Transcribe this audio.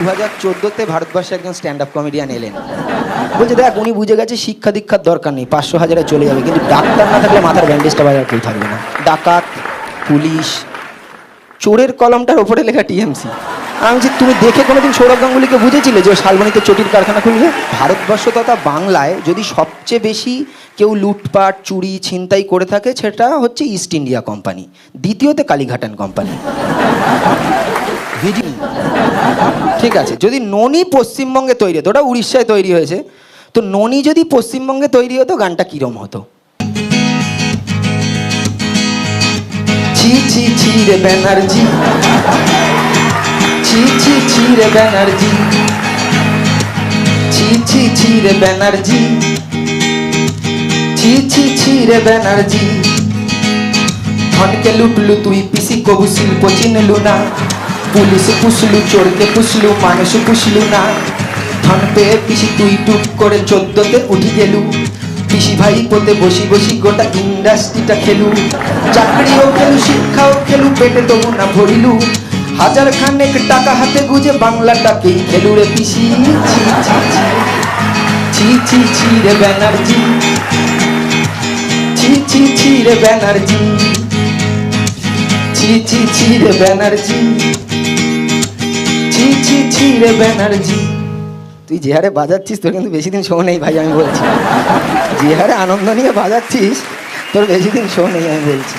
দু হাজার চোদ্দোতে ভারতবর্ষে একজন স্ট্যান্ড আপ কমেডিয়ান এলেন। বলছে, দেখ, উনি বুঝে গেছে শিক্ষা দীক্ষার দরকার নেই, পাঁচশো হাজারে চলে যাবে, কিন্তু ডাক্তার না থাকলে মাথার ব্যান্ডেজটা বাজার কেউ থাকবে না। ডাকাত, পুলিশ, চোরের কলমটার ওপরে লেখা টিএমসি। আমি বলছি, তুমি দেখে কোনোদিন সৌরভ গাঙ্গুলিকে বুঝেছিলে যে শালবনীতে চটির কারখানা খুলবে? ভারতবর্ষ তথা বাংলায় যদি সবচেয়ে বেশি কেউ লুটপাট, চুরি, ছিনতাই করে থাকে, সেটা হচ্ছে ইস্ট ইন্ডিয়া কোম্পানি দ্বিতীয়তে কালীঘাটান কোম্পানি ঠিক আছে, যদি ননি পশ্চিমবঙ্গে তৈরি হতো, ওটা উড়িষ্যায় তৈরি হয়েছে, তো ননি যদি পশ্চিমবঙ্গে তৈরি হতো, গানটা কিরম হতো? ছি ছি ছি রে ব্যানার্জি। ছি ছি ছি রে ব্যানার্জি। ছি ছি ছি রে ব্যানার্জি। ছি ছি ছি রে ব্যানার্জি। ধনকে লুটলু তুই, পিসি কবু শিল্প চিনলু না। পুলিশ পুষলু, চোরকে পুষলু, মানুষে পুষলু না। ধন পেয়ে পিসি তুই টুক করে চোদ্দতে উঠি গেলু। পিসি ভাই পোতে বসি বসি গোটা ইন্ডাস্ট্রিটা খেলু। চাকরিও খেলু, শিক্ষাও খেলু, পেটে তবু না ভরিলু। হাজার খানেক টাকা হাতে গুজে বাংলাটাকেই খেলু রে পিসি। ছি ছি ছি ছি ছি ছি রে ব্যানার্জি। ছি ছি ছি রে ব্যানার্জি। ছি ছি ছি রে ব্যানার্জি। রে ব্যানার্জি। তুই যে হারে বাজাচ্ছিস, তোর কিন্তু বেশি দিন শো নেই ভাই, আমি বলছি। যে হারে আনন্দ নিয়ে বাজাচ্ছিস, তোর বেশি দিন শো নেই, আমি বলছি।